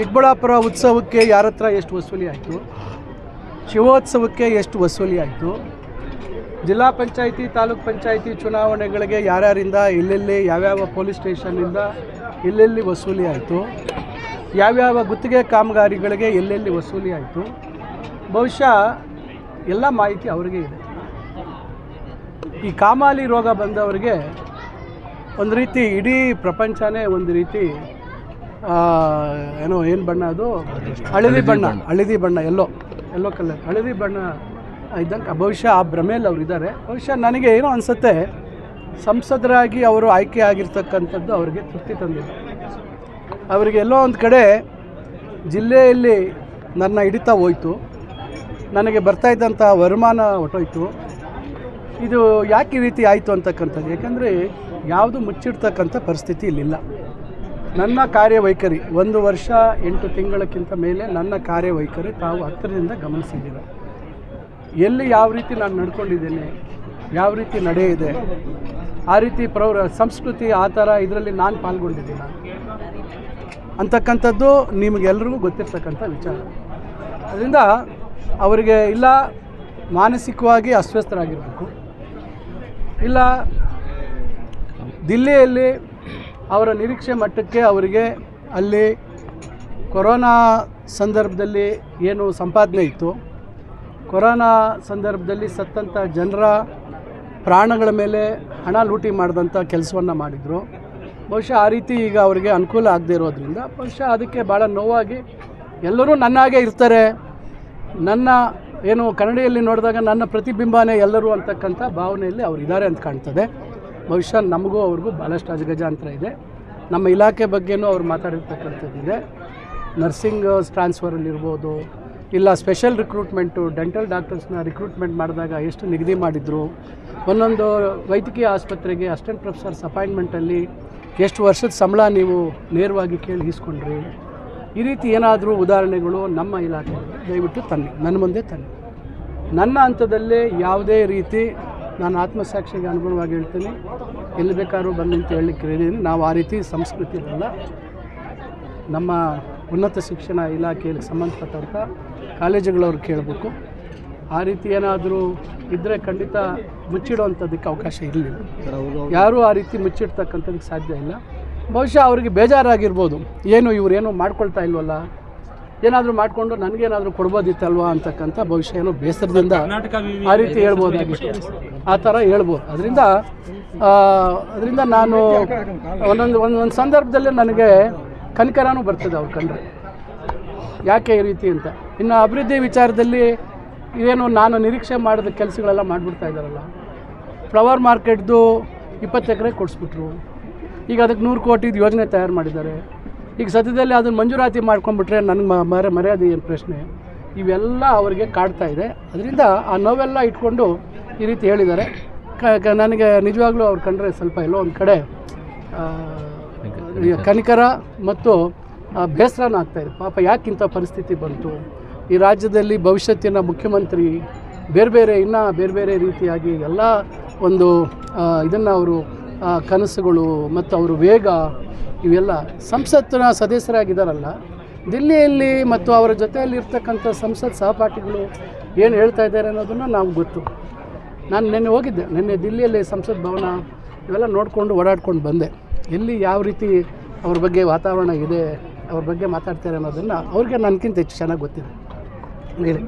ಚಿಕ್ಕಬಳ್ಳಾಪುರ ಉತ್ಸವಕ್ಕೆ ಯಾರ ಹತ್ರ ಎಷ್ಟು ವಸೂಲಿ ಆಯಿತು? ಶಿವೋತ್ಸವಕ್ಕೆ ಎಷ್ಟು ವಸೂಲಿ ಆಯಿತು? ಜಿಲ್ಲಾ ಪಂಚಾಯಿತಿ, ತಾಲೂಕ್ ಪಂಚಾಯಿತಿ ಚುನಾವಣೆಗಳಿಗೆ ಯಾರ್ಯಾರಿಂದ, ಎಲ್ಲೆಲ್ಲಿ, ಯಾವ್ಯಾವ ಪೊಲೀಸ್ ಸ್ಟೇಷನ್ನಿಂದ ಎಲ್ಲೆಲ್ಲಿ ವಸೂಲಿ ಆಯಿತು? ಯಾವ್ಯಾವ ಗುತ್ತಿಗೆ ಕಾಮಗಾರಿಗಳಿಗೆ ಎಲ್ಲೆಲ್ಲಿ ವಸೂಲಿ ಆಯಿತು? ಬಹುಶಃ ಎಲ್ಲ ಮಾಹಿತಿ ಅವರಿಗೆ ಇದೆ. ಈ ಕಾಮಾಲಿ ರೋಗ ಬಂದವರಿಗೆ ಒಂದು ರೀತಿ ಇಡೀ ಪ್ರಪಂಚನೇ ಒಂದು ರೀತಿ ಏನೋ, ಏನು ಬಣ್ಣ ಅದು? ಹಳದಿ ಬಣ್ಣ ಹಳದಿ ಬಣ್ಣ ಎಲ್ಲೋ ಎಲ್ಲೋ ಕಲರ್ ಹಳದಿ ಬಣ್ಣ ಇದ್ದಂಗೆ, ಬಹುಶಃ ಆ ಭ್ರಮೆಯಲ್ಲಿ ಅವ್ರು ಇದ್ದಾರೆ ಬಹುಶಃ ನನಗೆ ಏನೋ ಅನಿಸುತ್ತೆ, ಸಂಸದರಾಗಿ ಅವರು ಆಯ್ಕೆ ಆಗಿರ್ತಕ್ಕಂಥದ್ದು ಅವರಿಗೆ ತೃಪ್ತಿ ತಂದಿದೆ. ಅವರಿಗೆ ಎಲ್ಲೋ ಒಂದು ಕಡೆ ಜಿಲ್ಲೆಯಲ್ಲಿ ನನ್ನ ಹಿಡಿತಾ ಹೋಯಿತು. ನನಗೆ ಬರ್ತಾ ಇದ್ದಂಥ ವರಮಾನ ಹೊಟ್ಟೋಯ್ತು ಇದು ಯಾಕೆ ಈ ರೀತಿ ಆಯಿತು ಅಂತಕ್ಕಂಥದ್ದು? ಯಾಕಂದರೆ, ಯಾವುದು ಮುಚ್ಚಿಡ್ತಕ್ಕಂಥ ಪರಿಸ್ಥಿತಿ ಇಲ್ಲಿಲ್ಲ. ನನ್ನ ಕಾರ್ಯವೈಖರಿ, ಒಂದು ವರ್ಷ ಎಂಟು ತಿಂಗಳಕ್ಕಿಂತ ಮೇಲೆ ನನ್ನ ಕಾರ್ಯವೈಖರಿ ತಾವು ಹತ್ತಿರದಿಂದ ಗಮನಿಸಿದ್ದೀರ? ಎಲ್ಲಿ ಯಾವ ರೀತಿ ನಾನು ನಡ್ಕೊಂಡಿದ್ದೇನೆ? ಯಾವ ರೀತಿ ನಡೆ ಇದೆ? ಆ ರೀತಿ ಪ್ರೌರ, ಸಂಸ್ಕೃತಿ ಆ ಥರ ಇದರಲ್ಲಿ ನಾನು ಪಾಲ್ಗೊಂಡಿದ್ದೀನಿ? ಅಂತಕ್ಕಂಥದ್ದು ನಿಮಗೆಲ್ರಿಗೂ ಗೊತ್ತಿರ್ತಕ್ಕಂಥ ವಿಚಾರ. ಅದರಿಂದ ಅವರಿಗೆ ಇಲ್ಲ ಮಾನಸಿಕವಾಗಿ ಅಸ್ವಸ್ಥರಾಗಿರಬೇಕು. ಇಲ್ಲ ದಿಲ್ಲಿಯಲ್ಲಿ ಅವರ ನಿರೀಕ್ಷೆ ಮಟ್ಟಕ್ಕೆ ಅವರಿಗೆ ಅಲ್ಲಿ ಕೊರೋನಾ ಸಂದರ್ಭದಲ್ಲಿ ಏನು ಸಂಪಾದನೆ ಇತ್ತು. ಕೊರೋನಾ ಸಂದರ್ಭದಲ್ಲಿ ಸತ್ತಂಥ ಜನರ ಪ್ರಾಣಗಳ ಮೇಲೆ ಹಣ ಲೂಟಿ ಮಾಡಿದಂಥ ಕೆಲಸವನ್ನು ಮಾಡಿದರು. ಬಹುಶಃ ಆ ರೀತಿ ಈಗ ಅವರಿಗೆ ಅನುಕೂಲ ಆಗದೆ ಇರೋದ್ರಿಂದ ಬಹುಶಃ ಅದಕ್ಕೆ ಭಾಳ ನೋವಾಗಿ ಎಲ್ಲರೂ ನನ್ನಾಗೆ ಇರ್ತಾರೆ. ನನ್ನ ಏನು ಕನ್ನಡಿಯಲ್ಲಿ ನೋಡಿದಾಗ ನನ್ನ ಪ್ರತಿಬಿಂಬನೇ ಎಲ್ಲರೂ ಅಂತಕ್ಕಂಥ ಭಾವನೆಯಲ್ಲಿ ಅವರಿದ್ದಾರೆ ಅಂತ ಕಾಣ್ತದೆ. ಬಹುಶಃ ನಮಗೂ ಅವ್ರಿಗೂ ಭಾಳಷ್ಟು ಅಜಗಜಾಂತರ ಇದೆ. ನಮ್ಮ ಇಲಾಖೆ ಬಗ್ಗೆನೂ ಅವ್ರು ಮಾತಾಡಿರ್ತಕ್ಕಂಥದ್ದಿದೆ. ನರ್ಸಿಂಗ್ ಟ್ರಾನ್ಸ್ಫರಲ್ಲಿರ್ಬೋದು, ಇಲ್ಲ ಸ್ಪೆಷಲ್ ರಿಕ್ರೂಟ್ಮೆಂಟು, ಡೆಂಟಲ್ ಡಾಕ್ಟರ್ಸ್ನ ರಿಕ್ರೂಟ್ಮೆಂಟ್ ಮಾಡಿದಾಗ ಎಷ್ಟು ನಿಗದಿ ಮಾಡಿದರು, ಒಂದೊಂದು ವೈದ್ಯಕೀಯ ಆಸ್ಪತ್ರೆಗೆ ಅಸಿಸ್ಟೆಂಟ್ ಪ್ರೊಫೆಸರ್ಸ್ ಅಪಾಯಿಂಟ್ಮೆಂಟಲ್ಲಿ ಎಷ್ಟು ವರ್ಷದ ಸಂಬಳ ನೀವು ನೇರವಾಗಿ ಕೇಳಿ ಇಸ್ಕೊಂಡ್ರಿ ಈ ರೀತಿ ಏನಾದರೂ ಉದಾಹರಣೆಗಳು ನಮ್ಮ ಇಲಾಖೆ ದಯವಿಟ್ಟು ತನ್ನಿ, ನನ್ನ ಮುಂದೆ ತನ್ನಿ. ನನ್ನ ಹಂತದಲ್ಲೇ ಯಾವುದೇ ರೀತಿ ನಾನು ಆತ್ಮಸಾಕ್ಷಿಗೆ ಅನುಗುಣವಾಗಿ ಹೇಳ್ತೀನಿ. ಎಲ್ಲಿ ಬೇಕಾದ್ರೂ ಬಂದು ಅಂತ ಹೇಳಲಿಕ್ಕೆ ಹೇಳಿದ್ದೀನಿ ನಾವು ಆ ರೀತಿ ಸಂಸ್ಕೃತಿ ಇರಲ್ಲ ನಮ್ಮ ಉನ್ನತ ಶಿಕ್ಷಣ ಇಲಾಖೆಯಲ್ಲಿ ಸಂಬಂಧಪಟ್ಟಂಥ ಕಾಲೇಜುಗಳವ್ರು ಕೇಳಬೇಕು. ಆ ರೀತಿ ಏನಾದರೂ ಇದ್ದರೆ ಖಂಡಿತ ಮುಚ್ಚಿಡುವಂಥದ್ದಕ್ಕೆ ಅವಕಾಶ ಇರಲಿಲ್ಲ. ಯಾರೂ ಆ ರೀತಿ ಮುಚ್ಚಿಡ್ತಕ್ಕಂಥದ್ದಕ್ಕೆ ಸಾಧ್ಯ ಇಲ್ಲ. ಬಹುಶಃ ಅವರಿಗೆ ಬೇಜಾರಾಗಿರ್ಬೋದು. ಏನು ಇವರೇನು ಮಾಡ್ಕೊಳ್ತಾ ಇಲ್ವಲ್ಲ? ಏನಾದರೂ ಮಾಡಿಕೊಂಡು ನನಗೇನಾದರೂ ಕೊಡ್ಬೋದಿತ್ತಲ್ವಾ ಅಂತಕ್ಕಂಥ ಬಹುಶಃ ಏನೋ ಬೇಸರದಿಂದ ಆ ರೀತಿ ಹೇಳ್ಬೋದಾಗಿತ್ತು ಆ ಥರ ಹೇಳ್ಬೋದು. ಅದರಿಂದ ಅದರಿಂದ ನಾನು ಒಂದೊಂದು ಒಂದೊಂದು ಸಂದರ್ಭದಲ್ಲಿ ನನಗೆ ಕನಿಕರನೂ ಬರ್ತದೆ ಅವ್ರು ಕಂಡ್ರೆ. ಯಾಕೆ ಈ ರೀತಿ ಅಂತ? ಇನ್ನು ಅಭಿವೃದ್ಧಿ ವಿಚಾರದಲ್ಲಿ ಏನು ನಾನು ನಿರೀಕ್ಷೆ ಮಾಡಿದ ಕೆಲಸಗಳೆಲ್ಲ ಮಾಡಿಬಿಡ್ತಾ ಇದ್ದಾರಲ್ಲ. ಫ್ಲವರ್ ಮಾರ್ಕೆಟ್ದು ಇಪ್ಪತ್ತು ಎಕರೆ ಕೊಡಿಸ್ಬಿಟ್ರು. ಈಗ ಅದಕ್ಕೆ ನೂರು ಕೋಟಿದು ಯೋಜನೆ ತಯಾರು ಮಾಡಿದ್ದಾರೆ. ಈಗ ಸದ್ಯದಲ್ಲಿ ಅದನ್ನು ಮಂಜೂರಾತಿ ಮಾಡ್ಕೊಂಡ್ಬಿಟ್ರೆ ನನಗೆ ಮರ ಮರ್ಯಾದೆ ಏನು ಪ್ರಶ್ನೆ? ಇವೆಲ್ಲ ಅವರಿಗೆ ಕಾಡ್ತಾ ಇದೆ. ಅದರಿಂದ ಆ ನೋವೆಲ್ಲ ಇಟ್ಕೊಂಡು ಈ ರೀತಿ ಹೇಳಿದ್ದಾರೆ. ಕ ನನಗೆ ನಿಜವಾಗ್ಲೂ ಅವ್ರು ಕಂಡ್ರೆ ಸ್ವಲ್ಪ ಎಲ್ಲೋ ಒಂದು ಕಡೆ ಕನಿಕರ. ಮತ್ತು ಬೇಸರನ ಇದೆ. ಆಗ್ತಾಯಿದೆ ಪಾಪ ಇಂಥ ಪರಿಸ್ಥಿತಿ ಬಂತು? ಈ ರಾಜ್ಯದಲ್ಲಿ ಭವಿಷ್ಯತ್ತಿನ ಮುಖ್ಯಮಂತ್ರಿ ಬೇರೆ ಬೇರೆ ಇನ್ನೂ ಬೇರೆ ಬೇರೆ ರೀತಿಯಾಗಿ ಎಲ್ಲ ಒಂದು ಇದನ್ನು ಅವರು ಕನಸುಗಳು ಮತ್ತು ಅವರು ವೇಗ ಇವೆಲ್ಲ ಸಂಸತ್ತಿನ ಸದಸ್ಯರಾಗಿದ್ದಾರಲ್ಲ, ದಿಲ್ಲಿಯಲ್ಲಿ ಮತ್ತು ಅವರ ಜೊತೆಯಲ್ಲಿ ಇರ್ತಕ್ಕಂಥ ಸಂಸತ್ ಸಹಪಾಠಿಗಳು ಏನು ಹೇಳ್ತಾ ಇದ್ದಾರೆ ಅನ್ನೋದನ್ನು ನಾವು ಗೊತ್ತು. ನಾನು ನಿನ್ನೆ ಹೋಗಿದ್ದೆ, ನಿನ್ನೆ ದಿಲ್ಲಿಯಲ್ಲಿ ಸಂಸತ್ ಭವನ ಇವೆಲ್ಲ ನೋಡಿಕೊಂಡು ಓಡಾಡ್ಕೊಂಡು ಬಂದೆ. ಎಲ್ಲಿ ಯಾವ ರೀತಿ ಅವ್ರ ಬಗ್ಗೆ ವಾತಾವರಣ ಇದೆ, ಅವ್ರ ಬಗ್ಗೆ ಮಾತಾಡ್ತಾರೆ ಅನ್ನೋದನ್ನು ಅವ್ರಿಗೆ ನನಗಿಂತ ಹೆಚ್ಚು ಚೆನ್ನಾಗಿ ಗೊತ್ತಿದೆ. ಹೇಳಿ.